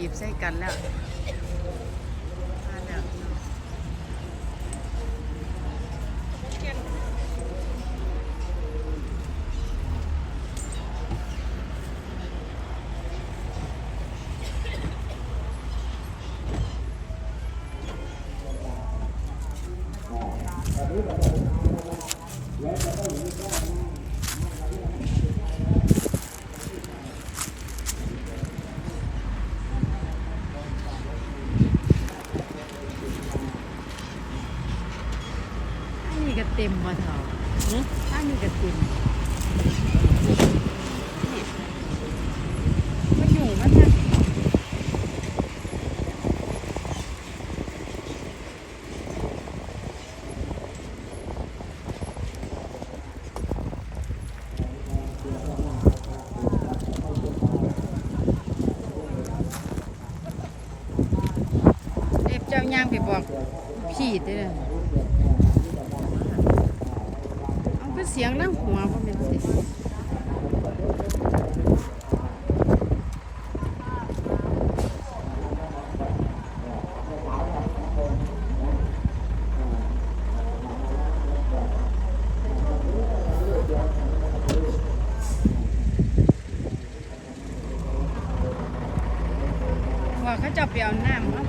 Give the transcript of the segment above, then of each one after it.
ถีบใส่กันแล้วมาแล้วอันนี้ก็ เต็มมาเถอะอันนี้ก็เต็มนี่มาอยู่มาท่านเด็บเจ้าย่างไปบอกพี่เด้อ เอเสียงนั่งหัวว่าเป็นสิว่าเขาจะไปเอาน้ำ แล้ว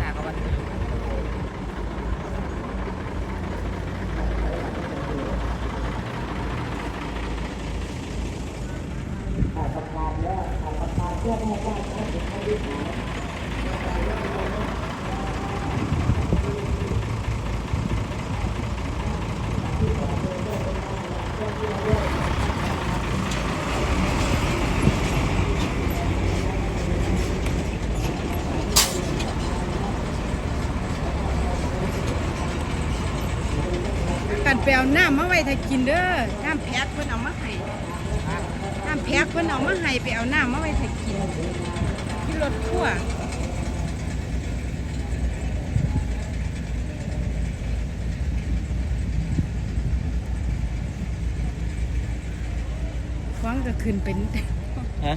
หนาเขาว่า กันไปเอาน้ำมาไว้ถ้ากินเด้อน้ำแพ็คเพิ่นเอามาให้น้ำแพ็คเพิ่นเอามาให้ไปเอาน้ำมาไว้ถ้ากินที่รถทั่วร์ฟังก็ขึ้นเป็นฮะ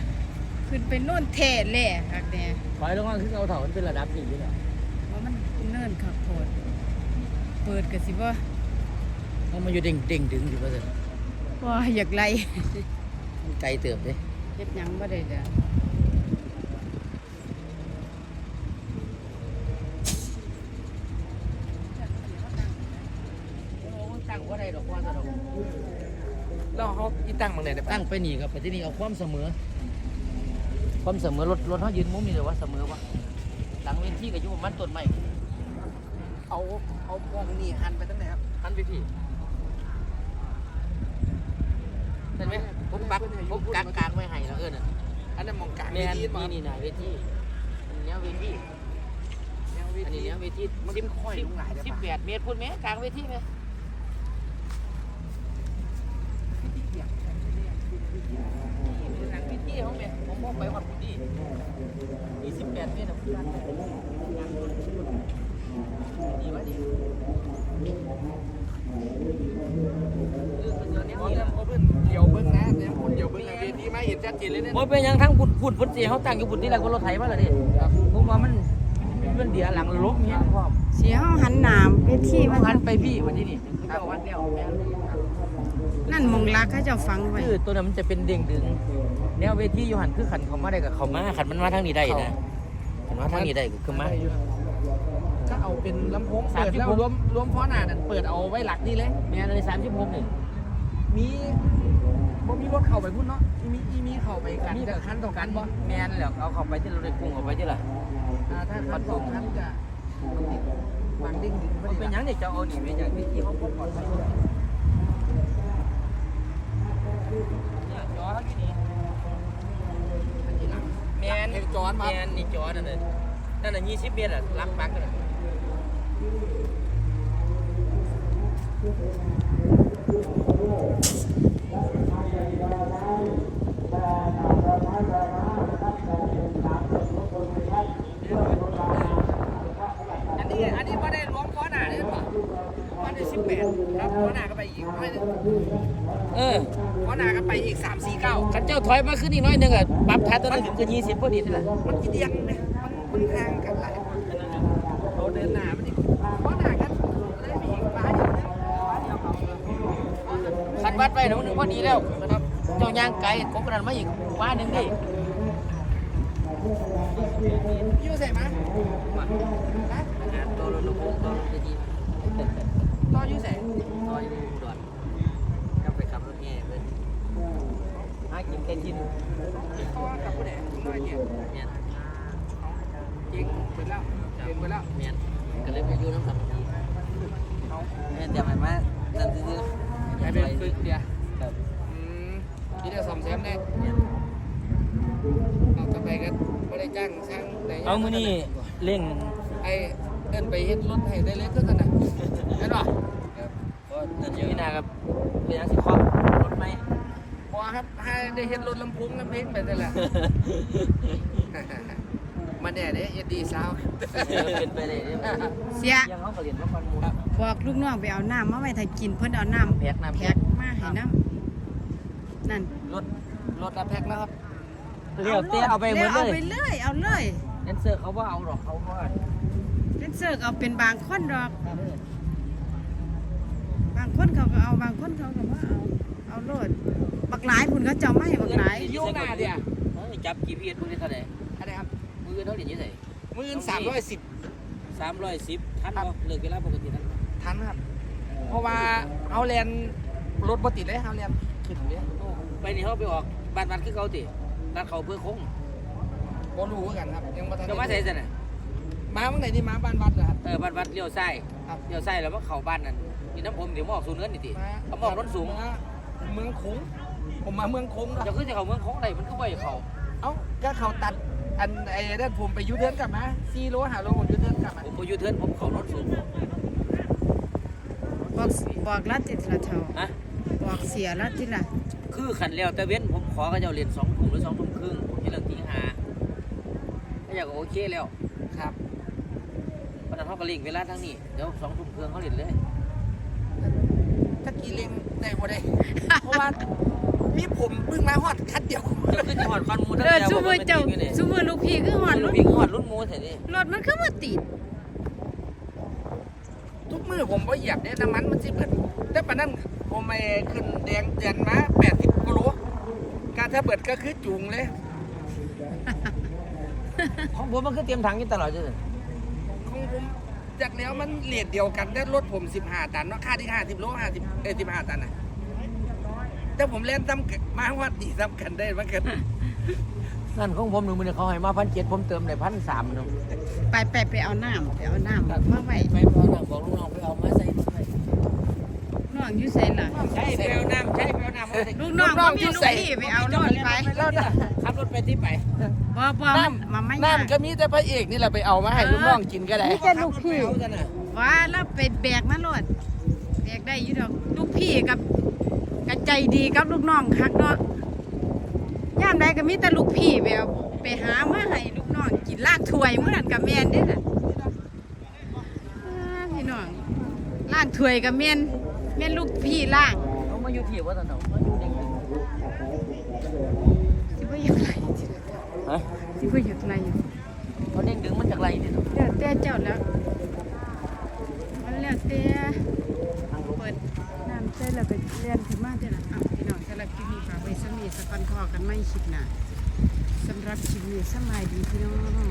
ขึ้นเป็นโน่นเทศแหละคักแน่ถอยลงมาคือเอาเถามันเป็นระดับนี้อยู่แล้วเพราะมันเนิ่นคักโพดเปิดก็สิว่ามันมาอยู่เด้งเด้งดึงอยู่ว่าสิว่าอยากไล่มัน ไกลเติบเลยเฮ็ดหยังบ่ได้เด้อตั้งว่าได้ดอกว่าจะดอกแล้วเขาอีตั้งบางไหนได้ปะตั้งไปนี่ครับไปที่นี่เอาความเสมอ ความเสมอรถรถเขายืนมุมมีเลยว่าเสมอวะหลังเวทีก็อยู่ประมันต้นไม้เอาเอาพวงนี่หันไปตั้งไหนครับหันไปพี่เห็นไหม ผมปักผมกลางกลางไว้ให้แล้วเอิ้นน่ะอันนั้นมองกลางแม่นเวทีมานี่นี่นะเวทีอันเนี้ยเวทีอันนี้เนี้ยเวทีมันสิบค่อยลงหลายได้สิบปะแปดเมตรพูดไหมกลางเวทีไหมหลังเวทีเขาแม่ผมมองไปวัดพุทธียี่สิบแปดเมตรนะคุณดีวะดี เวทีมาเห็นชัดเจนเลยเนี่ยโอ้ยเป็นหยังทั้งบุญบุญพุทธีเขาตั้งอยู่บุญที่ไรคนรถไถมาแล้วดิครับผมว่ามันมันเดียหลังลบเนี่ยพ่อมสิเฮาหันหน้าเวทีมาหันไปพี่วันนี้นี่คือเจ้าวัดแล้วแม่นั่นมงลักเขาเจ้าฟังไว้คือตัวนั้นมันจะเป็นเด้งดึงแนวเวทีอยู่หันคือขันเขามาได้กับเขามาขันมันมาทางนี้ได้นะขันมาทางนี้ได้ก็คือมาก็เอาเป็นลำโพงเปิดแล้วรวมรวมฟ้อนหน้านั่นเปิดเอาไว้หลักนี่เลยแม่เลยสามสิบหกหนึ่งมี บ่มีรถเข้าไปพุ่นเนาะมีมีมีเข้าไปกันจะคันต่อกันบ่แม่นแหละเอาเข้าไปที่เราได้กรุงเอาไปที่ละอ่าถ้าคันสองคันจะมันติดวางดิ้งดึงพอมันดีเป็นหยังเนี่ยจะเอาหนีไปจากเวทีเขาปลดปล่อยไปเนี่ยจอเขาอยู่นี่อันนี้หลังแม่นเห็นจอดมาแม่นนี่จอนั่นน่ะนั่นน่ะยี่สิบเมตรอะลักปักน่ะ อันนี้อันนี้บ่ได้รวมฟ้อนหน้าเลยป่ะฟ้อนได้สิบแปดครับฟ้อนหน้าก็ไปอีกไม่ได้เออฟ้อนหน้าก็ไปอีกสามสี่เก้าขันเจ้าถอยมาขึ้นอีกน้อยหนึงอะปรับท้ายตัวนั้นถึงจะยี่สิบพอดีนี่แหละมันกินเดียงไหมมันมันห่างกันหลายเราเดินหนามันดิเพราะหนากันเลยมีอีกฟ้าเดียวเนี่ยฟ้าเดียวเขาขันวัดไปนะมันพอดีแล้วนะครับ เจ้าย่างไก่กบกระดานมาอีก ว่าหนึ่งดิยูใส่มาตัวรถลูกตัวรถจะยิงต่อยูใส่ตัวอยู่อุดรก็ไปขับรถแง่เพิ่อนหากินแค่ทินเพราว่ากับผู้ใดน้อยเนี่ยเมียนจริงไปแล้วเดินไปแล้วเมียก็เลยไปยูน้ำสัมผัสเขาแม่นเดี๋ยวไปมานั่นคือไปเป็นฝึกเดี๋ยวครับอืมที่จะซ่อมแซมได้ เมียนเอาต่อไปก็ไม่ได้จ้างช่างไหนเอามือนี่เร่งไอ้เดินไปเฮ็ดรถให้ได้เลยก็กันนะเห็นป่ะก็เดินอยู่นี่นะครับเป็นยังสิครอบรถไหมพอครับให้ได้เฮ็ดรถลำโพงลำเพลงไปแต่นแหละมาแน่เด้เอ็ดดีสาวเป็นไปเลยเนี่ยเสียยังเขาก็เรียนว่าฟันมูลบอกลูกน้องไปเอาน้ำมาไว้ถ้ากินเพิ่นเอาน้ำแพ็คน้ำแพ็คมาให้น้ำนั่นรถรถละแพ็คแล้วครับ เรียวเตี้ยเอาไปหมดเลเอายไปเลยเอาเลยแดนเซอร์เขาว่าเอาหรอกเขาว่าเลนเซอร์ก็เอาเป็นบางคนดอก บางคนเขาก็เอาบางคนเขาก็ว่าเอาเอาโลดบักหลายคุณก็เจ้าไม่บักหลายยุ่งหน้าเดียว เฮ้ยจับ GPS พวกนี้เท่าไหร่อะไรครับมือเท่าไหร่ยี่สิบมื่นสามร้อยสิบสามร้อยสิบทันบ่เลิกเวลาปกติทันบ่ทันครับเพราะว่าเอาแลนรถบ่ติดเลยเอาแลนขึ้นเลยโอ้ไปนี่เขาไปออกบ้านบ้านคือเขาติ บ้านเขาเพื่อคงบ่รู้เหมือนกันครับ ยังบ่ทันจะมาใส่สิน่ะมาเมื่อไหร่นี่มาบ้านบัดเหรอครับ เออบ้านบ้านเลี้ยวซ้ายครับ เลี้ยวซ้ายแล้วมาเข้าบ้านนั่นนี่น้ำผมเดี๋ยวมออกสูงเงินนี่ติมาเขามออกรถสูงมาเมืองคงผมมาเมืองคงคจะรับขึ้นจะเขาเมืองของไหนมันก็บ่อยเขาเอ้าก็เขาตัดอันไอ้นั่นผมไปยูเทิร์นกลับมาซีโร่หาโลผมยูเทิร์นกลับมาผมไปยูเทิร์นผมเขารถสูงบอกบอกรัดติดละเท่านะบอกเสียรัดติดละ คือขันแล้วแต่เว้นผมขอก็จะเรียนสองทุ่มหรือสองทุ่มครึ่งที่เรื่องที่หาก็อยากโอเคแล้วครับเพราะนั้นเขาก็เลิงเวลาทั้งนี้เดี๋ยวสองทุ่มครึ่งเขาเรียนเลยถ้ากีเล็งได้บ่ได้เพราะว่ามีผมเพิ่งมาฮอดคัดเดียวเจ้าขึ้นจังหวัดคอนมูทั้งเออแล้วซูบอกมืว่าอเป็นเจ้าจริงอยู่นี่ซูมือลูกพี่คือหอดรุ่รุ่นนพี่หอดรุ่นหมูเสร็จนี่รถมันคือมาติด ทุกมือผมก็เหยียบเนี่ยน้ำมันมันสิเบิดแต่ปานนั้นผมไปขึ้นแดงเตือนมา80กิโล การถ้าเบิดก็คือจุงเลย ของผมมันคือเตรียมถังอยู่ตลอดเลยของผมจากแล้วมันเลทเดียวกันแต่รถผม 15 ตันเนาะค่าที่ 50 โล50เอ้ย15 ตันน่ะแต่ผมเล่นซ้ำกันมาว่าดีซ้ำกันได้มันกันนั่นของผมหนึ่งมือเขาให้มาพันเจ็ดผมเติมได้พันสามเนาะไปไปไปเอาน้ำไปเอาน้ำมาไว้ไปพอหนังบอกลูกน้องไปเอามาใส่รถไป น้องอยู่ใส่ล่ะ ใช่ไปเอาน้ำใช่ไปเอาน้ำมาใส่ลูกน้องบ่มีลูกพี่ไปเอารถไปแล้วนะขับรถไปที่ไปบ่บ่มันมาไม่ยากน้ำก็มีแต่พระเอกนี่แหละไปเอามาให้ลูกน้องกินก็ได้มีแต่ลูกพี่เอาจ้ะน่ะว่าแล้วไปแบกมารถแบกได้อยู่ดอกลูกพี่กับกระใจดีกับลูกน้องคักเนาะย่ามใดก็มีแต่ลูกพี่ไปเอาไปหามาให้ลูกน้องกินลากถ้วยมื้อนั้นก็แม่นเด้น่ะอ่าพี่น้องลากถ้วยก็แม่น แม่นลูกพี่ล่างเอามาอยู่ที่ว่าตอนนั้นมาอยู่เด็กสิบ่อยากไรฮะสิบ่อยากไรอยู่เขาเด้งดึงมันจากไรนี่เนาะแล้วแต่เจ้าแล้วมันแล้วแต่เปิดน้ำใส่แล้วก็เลียนขึ้นมาเท่านั้นอะพี่น้องสำหรับคลิปนี้ฝากไว้สมีสักวันพอกันไม่คลิปหน้าสำหรับคลิปนี้สำบายดีพี่น้อง